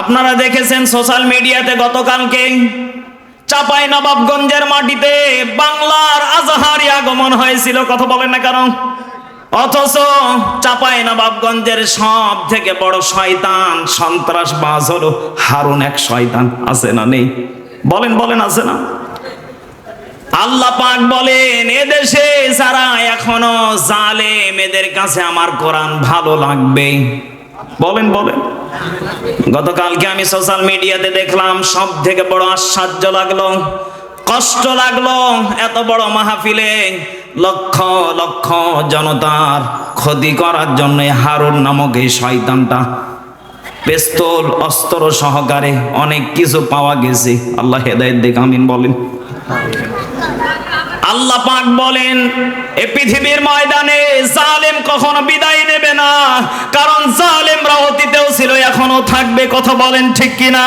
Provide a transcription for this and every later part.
আপনারা দেখেছেন সোশ্যাল মিডিয়াতে গতকালকে চাপাই নবাবগঞ্জের মাটিতে বাংলার আজহারি আগমন হয়েছিল। কথা বলেন না কেন? অথচ চাপাই নবাবগঞ্জের সব থেকে বড় শয়তান, সন্ত্রাসবাজ হলো হারুন এক শয়তান। আছে না নেই? বলেন বলেন, আছে না? আল্লাহ পাক বলেন এদেশে যারা এখনও জালেম, এদের কাছে আমার কোরআন ভালো লাগবে। বলেন বলেন। গতকালকে আমি সোশ্যাল মিডিয়াতে দেখলাম সব থেকে বড় আশ্চর্য লাগল, কষ্ট লাগল এত বড় মাহফিলে লক্ষ লক্ষ জনতার ক্ষতি করার জন্য হারুন নামক এই শয়তানটা পেস্তল, অস্ত্র সহকারে অনেক কিছু পাওয়া গেছে। আল্লাহ হেদায়ত দেখ আমিন বলেন। আল্লাহ পাক বলেন, এ পৃথিবীর ময়দানে জালেম কখনো বিদায় নেবে না, কারণ জালেমরা অতীতেও ছিল এখনও থাকবে। কথা বলেন ঠিক কিনা?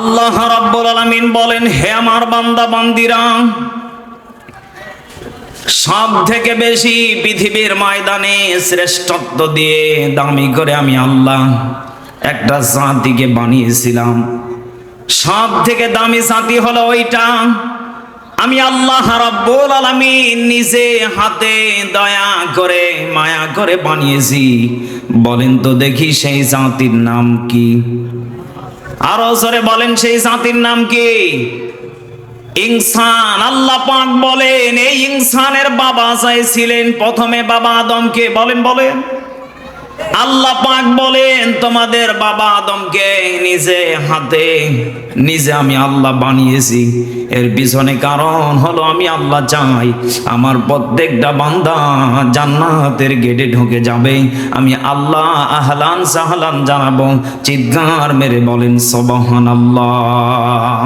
আল্লাহ রাব্বুল আলামিন বলেন, হে আমার বান্দা, বান্দিরা, সব থেকে বেশি পৃথিবীর ময়দানে শ্রেষ্ঠত্ব দিয়ে দামি করে আমি আল্লাহ একটা জাতিকে বানিয়েছিলাম। সব থেকে দামি জাতি হলো ওইটা আমি আল্লাহ রাব্বুল আলামিন নিজে হাতে দয়া করে, মায়া করে বানিয়েছি। বলেন তো দেখি সেই জাতির নাম কি? আরও জোরে বলেন সেই জাতির নাম কি? ইনসান, আল্লাহ পাক বলেন, এই ইনসানের বাবা চাইছিলেন প্রথমে বাবা আদমকে। বলেন বলেন। আল্লাহ পাক বলেন, তোমাদের বাবা আদমকে নিজে হাতে, নিজে আমি আল্লাহ বানিয়েছি। এর পিছনে কারণ হলো আমি আল্লাহ চাই, আমার প্রত্যেকটা বান্দা জান্নাতের গেটে ঢুকে যাবে। আমি আল্লাহ আহলান সাহলান জানাব, চিৎকার মেরে বলেন সবহান আল্লাহ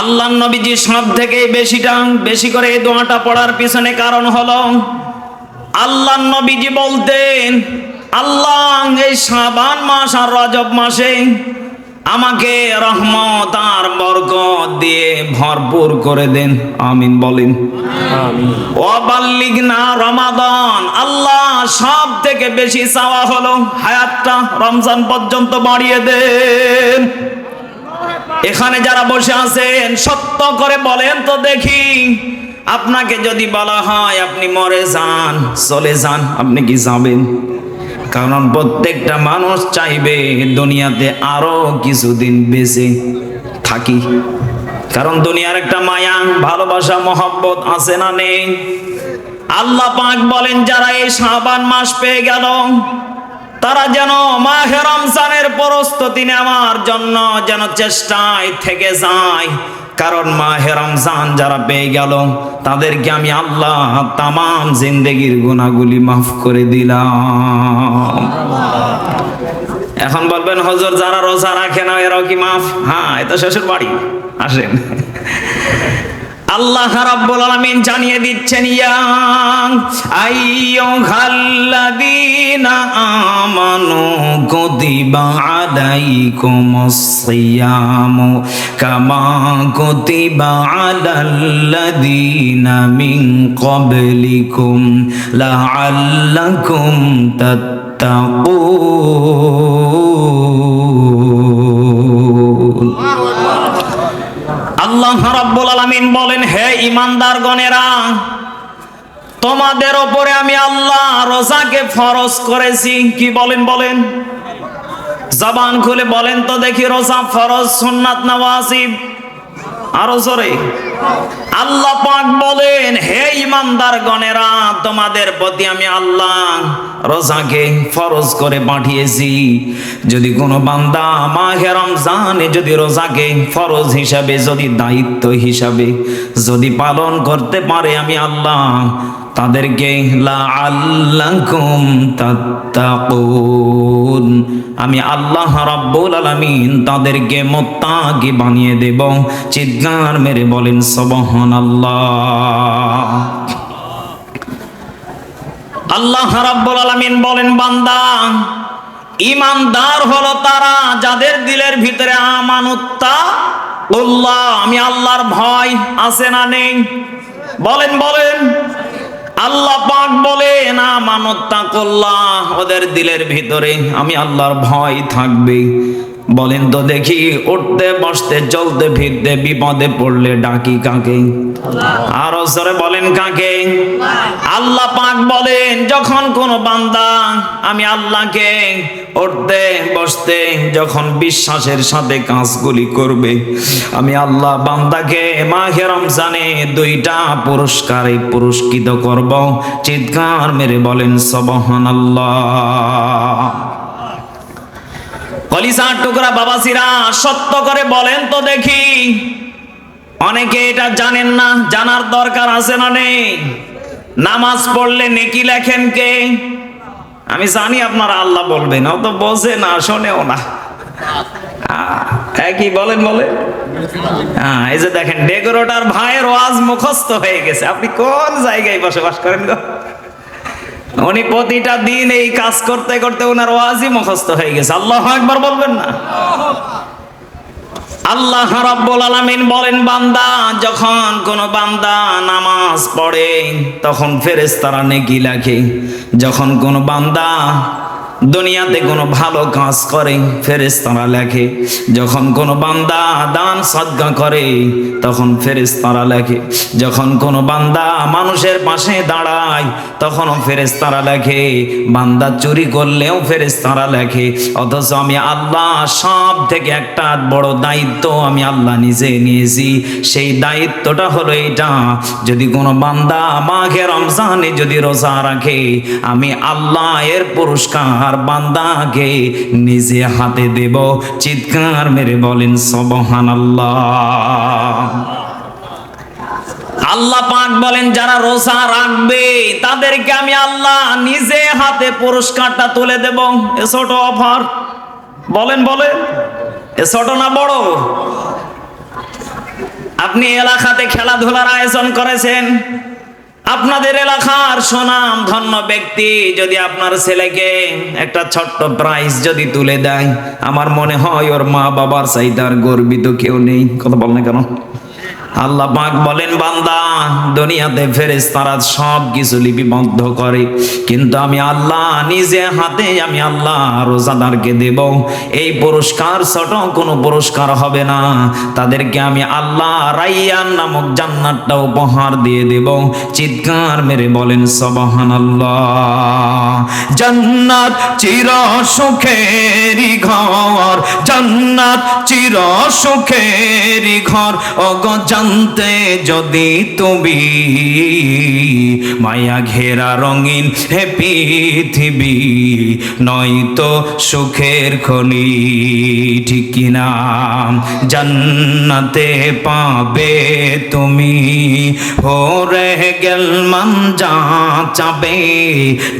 আল্লাহ নবীজি সব থেকে বেশিটা, বেশি করে এই দোয়াটা পড়ার পিছনে কারণ হলো আল্লাহ নবীজি বলতেন আল্লাহ এই শাবান মাস আর রজব মাসে আমাকে রহমত আর বরকত দিয়ে ভরপুর করে দেন। আমিন বলেন। অবাল্লিগ না রমাদান আল্লাহ সব থেকে বেশি চাওয়া হলো হায়াতটা রমজান পর্যন্ত বাড়িয়ে দেন। এখানে যারা বসে আছেন সত্য করে বলেন তো দেখি আপনাকে যদি বলা হয় আপনি মরে যান, চলে যান, আপনি কি যাবেন? কারণ প্রত্যেকটা মানুষ চাইবে দুনিয়াতে আরও কিছুদিন বেঁচে থাকি। কারণ দুনিয়ার একটা মায়া, ভালোবাসা, মহব্বত আছে না নেই? আল্লাহ পাক বলেন, যারা এই শাবান মাস পেয়ে গেল, তারা যেন মাহে রমজানের প্রস্তুতি নেওয়ার জন্য যেন চেষ্টায় থেকে যায়। কারণ মাহে রমজান যারা পেয়ে গেল, তাদেরকে আমি আল্লাহ তামাম জিন্দেগির গুণাগুলি মাফ করে দিলাম। এখন বলবেন, হজর, যারা রোজা রাখে না, এরাও কি মাফ? হ্যাঁ এটা শ্বশুর বাড়ি। আসেন। আল্লাহ রাব্বুল আলামিন জানিয়ে দিচ্ছেন, ইয়া আইয়ুহাল্লাযীনা আমানু কুতিবা আলাইকুমুস সিয়ামু কামা কুতিবা আলাল্লাযীনা মিন ক্বাবলিকুম লাআল্লাকুম তাত্তাকুন। আল্লাহ রাব্বুল আলামিন বলেন, হে ইমানদার গণেরা, তোমাদের ওপরে আমি আল্লাহ রোজাকে ফরজ করেছি। কি বলেন বলেন। জবান খুলে বলেন তো দেখি রোজা ফরজ, সুন্নাত না ওয়াজিব? আরও জোরে। আল্লাহ পাক বলেন, হে ইমানদার গণেরা তোমাদের প্রতি আমি আল্লাহ রোজাকে ফরজ করে পাঠিয়েছি। যদি কোনো বান্দা মাহে রমজানে যদি রোজাকে ফরজ হিসাবে, যদি দায়িত্ব হিসাবে যদি পালন করতে পারে আমি আল্লাহ, তাদেরকে আমি আল্লাহ রাব্বুল আলামিন তাদেরকে মুত্তাকি বানিয়ে দেব। চিৎকার মেরে বলেন সুবহানাল্লাহ। আল্লাহ রাব্বুল আলামিন বলেন, বান্দা ইমানদার হলো তারা যাদের দিলের ভিতরে আমানুত্তা উল্লাহ আমি আল্লাহর ভয় আছে না নেই। বলেন বলেন। আল্লাহ পাক বলে না মানত্তা করল্লাহ ওদের দিলের ভিতরে আমি আল্লাহর ভয় থাকবে। বলেন তো দেখি, উঠতে, বসতে, চলতে, ফিরতে, বিপদে পড়লে ডাকি কাকে? আরও জোরে বলেন কাকে? আল্লাহ পাক বলেন, যখন কোন বান্দা, আমি আল্লাহকে উঠতে, বসতে, যখন বিশ্বাসের সাথে কাজগুলি করবে, আমি আল্লাহ বান্দাকে মাহে রমজানে দুইটা পুরস্কারে পুরস্কৃত করব। চিৎকার মেরে বলেন সবহান আল্লাহ কলিসার টুকরা বাবাসিরা সত্য করে বলেন তো দেখি। অনেকে এটা জানেন না, জানার দরকার আছে না নেই। নামাজ পড়লে নেকি লেখেন কে? আমি জানি আপনারা আল্লাহ বলবেন ও তো বোঝে না, শোনেও না। হ্যাঁ বলেন বলে হ্যাঁ এই যে দেখেন ডেকোরেটার ভাইয়ের ওয়াজ মুখস্থ হয়ে গেছে। আপনি কোন জায়গায় বসবাস করেন গো? উনি প্রতিটা দিন এই কাজ করতে করতে ওনার ওয়াজি মুখস্ত হয়ে গেছে। আল্লাহ একবার বলবেন না? আল্লাহ রাব্বুল আলামিন বলেন, বান্দা, যখন কোন বান্দা নামাজ পড়ে, তখন ফেরেশতারা নেকি লাগে। যখন কোন বান্দা দুনিয়াতে কোনো ভালো কাজ করে, ফেরেশতারা লেখে। যখন কোনো বান্দা দান সদ্গা করে, তখন ফেরেশতারা লেখে। যখন কোনো বান্দা মানুষের পাশে দাঁড়ায়, তখনও ফেরেশতারা লেখে। বান্দা চুরি করলেও ফেরেশতারা লেখে। অথচ আমি আল্লাহ সব থেকে একটা বড় দায়িত্ব আমি আল্লাহ নিজে নিয়েছি। সেই দায়িত্বটা হলো এটা যদি কোনো বান্দা মাঘে রমজানে যদি রোজা রাখে, আমি আল্লাহ এর পুরস্কার বান্দাকে নিজে হাতে দেব। চিৎকার মেরে বলেন সবহান আল্লাহ আল্লাহ পাক বলেন, যারা রোজা রাখবে, তাদেরকে আমি আল্লাহ নিজে হাতে পুরস্কারটা তুলে দেব। এ ছোট অফার। বলেন বলেন, এ ছোট না বড়? আপনি এলাকাতে খেলাধুলার আয়োজন করেছেন? আপনাদের এলাকার সোনাম ধন্য ব্যক্তি যদি আপনার ছেলেকে একটা ছোট্ট প্রাইজ যদি তুলে দেয়, আমার মনে হয় ওর মা বাবার চাইতে গর্বিত কেউ নেই। কথা বল না কেন? আল্লাহ পাক বলেন, বান্দা, দুনিয়াতে ফেরেস তারা সব কিছু লিপিবদ্ধ করে, কিন্তু আমি আল্লাহ নিজে হাতে আমি আল্লাহ রোজাদারকে দেব। এই পুরস্কার ছোট, কোনো পুরস্কার হবে না। তাদেরকে আমি আল্লাহ রাইয়ান নামক জান্নাতটা উপহার দিয়ে দেব। চিৎকার মেরে বলেন সবহান আল্লাহ জান্নাত চির সুখেরি ঘর, জান্নাত চির সুখেরি ঘর। অগ জানতে যদি তুমি মায়া ঘেরা রঙিন হে পৃথিবী, নয়তো সুখের খনি, ঠিক কিনা? জান্নাতে পাবে তুমি হরে গেল মান যা চাবে,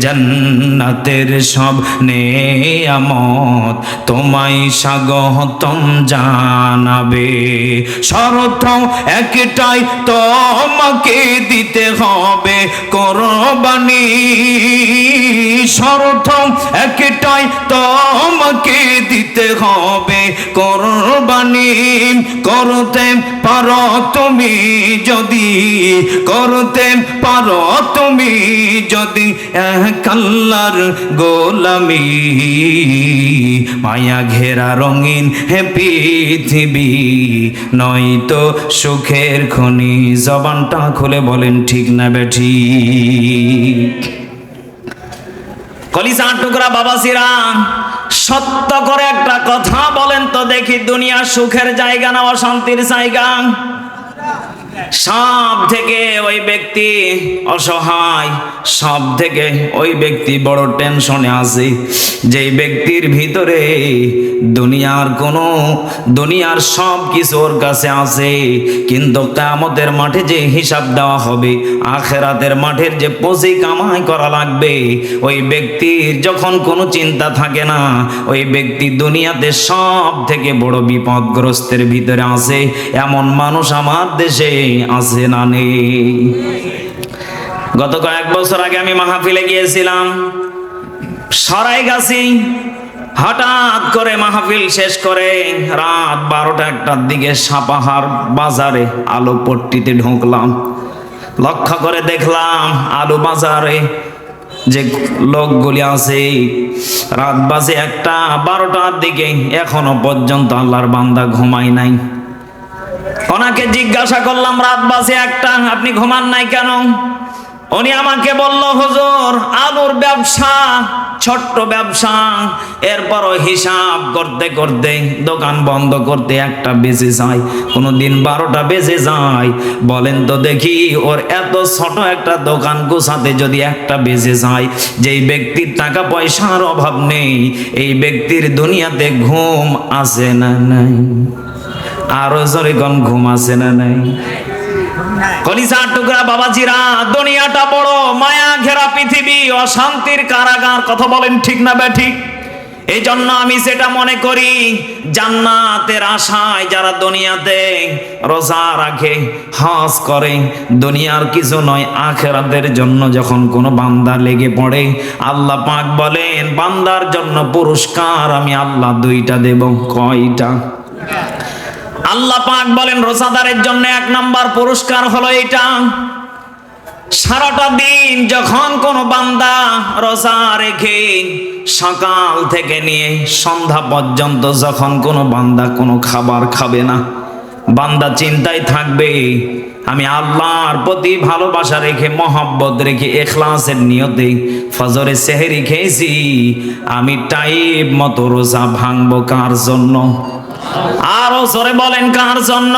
জান্নাতের সব নেয়ামত তোমায় স্বাগতম জানাবে। শরত একটাই তোমাকে দিতে হবে করবানি। শরত একটাই তোমাকে দিতে হবে করবানি। করতে পারো তুমি যদি, করতে পারো তুমি যদি কাল্লার গোলামি। মায়া ঘেরা রঙিন হে পৃথিবী, নয়তো সুখের খনি, জবানটা খুলে বলেন, ঠিক না বেঠি কলিসা টুকরা বাবা সিরা সত্য করে একটা কথা বলেন তো দেখি, দুনিয়া সুখের জায়গা না অশান্তির জায়গা? সব থেকে ওই ব্যক্তি অসহায়, সব থেকে ওই ব্যক্তি বড় টেনশনে আছে। যে ব্যক্তির ভিতরে দুনিয়ার কোনো, দুনিয়ার সব কিছু ওর কাছে আছে। কিন্তু কামতের মাঠে যে হিসাব দেওয়া হবে, আখেরাতের মাঠের যে পুঁজি কামাই করা লাগবে, ওই ব্যক্তির যখন কোনো চিন্তা থাকে না, ওই ব্যক্তি দুনিয়াতে সব থেকে বড় বিপদগ্রস্তের ভিতরে আছে। এমন মানুষ আমার দেশে আছে না নেই গত কয়েক বছর আগে আমি মাহফিলে গিয়েছিলাম। সরাই গাছি হঠাৎ করে মাহফিল শেষ করে রাত বারোটা একটার দিকে সাপাহার বাজারে আলো পট্টিতে ঢুকলাম। লক্ষ্য করে দেখলাম আলু বাজারে যে লোকগুলি আছে, রাত বাজে একটা বারোটার দিকে এখনও পর্যন্ত আল্লাহর বান্দা ঘুমায় নাই। ওনাকে জিজ্ঞাসা করলাম, রাত বাজে একটা, আপনি ঘুমান নাই কেন? উনি আমাকে বলল, হুজুর, আলুর ব্যবসা, ছোট্ট ব্যবসা, এরপরও হিসাব করতে করতে দোকান বন্ধ করতে একটা বেজে যায় কোনো দিন বারোটা বেজে যায়। বলেন তো দেখি, ওর এত ছোট একটা দোকান গোছাতে যদি একটা বেজে যায়, যেই ব্যক্তির টাকা পয়সার অভাব নেই, এই ব্যক্তির দুনিয়াতে ঘুম আসে না, নাই। আরও ঘুম আসে না নাই? কলিসার টুকরা বাবাজিরা, দুনিয়াটা বড়, মায়া ঘেরা পৃথিবী, অশান্তির কারাগার, কথা বলেন ঠিক না বে ঠিক? এই জন্য আমি সেটা মনে করি, জান্নাতের আশায় যারা দুনিয়াতে রোজা রাখে, হজ করে, দুনিয়ার কিছু নয়, আখেরাতের জন্য যখন কোনো বান্দা লেগে পড়ে, আল্লাহ পাক বলেন, বান্দার জন্য পুরস্কার আমি আল্লাহ দুইটা দেব, কয়টা? আল্লাহ পাক বলেন, রোজাদারের জন্য এক নাম্বার পুরস্কার হলো এটা সারাটা দিন যখন কোনো বান্দা রোজা রেখে সকাল থেকে নিয়ে সন্ধ্যা পর্যন্ত যখন কোনো বান্দা কোনো খাবার খাবে না, বান্দা চিন্তায় থাকবে, আমি আল্লাহর প্রতি ভালোবাসা রেখে, মহব্বত রেখে, এখলাসের নিয়তে ফজরে সেহেরি খেয়েছি, আমি টাইম মতো রোজা ভাঙবো কার জন্য? আরও জোরে বলেন কার জন্য?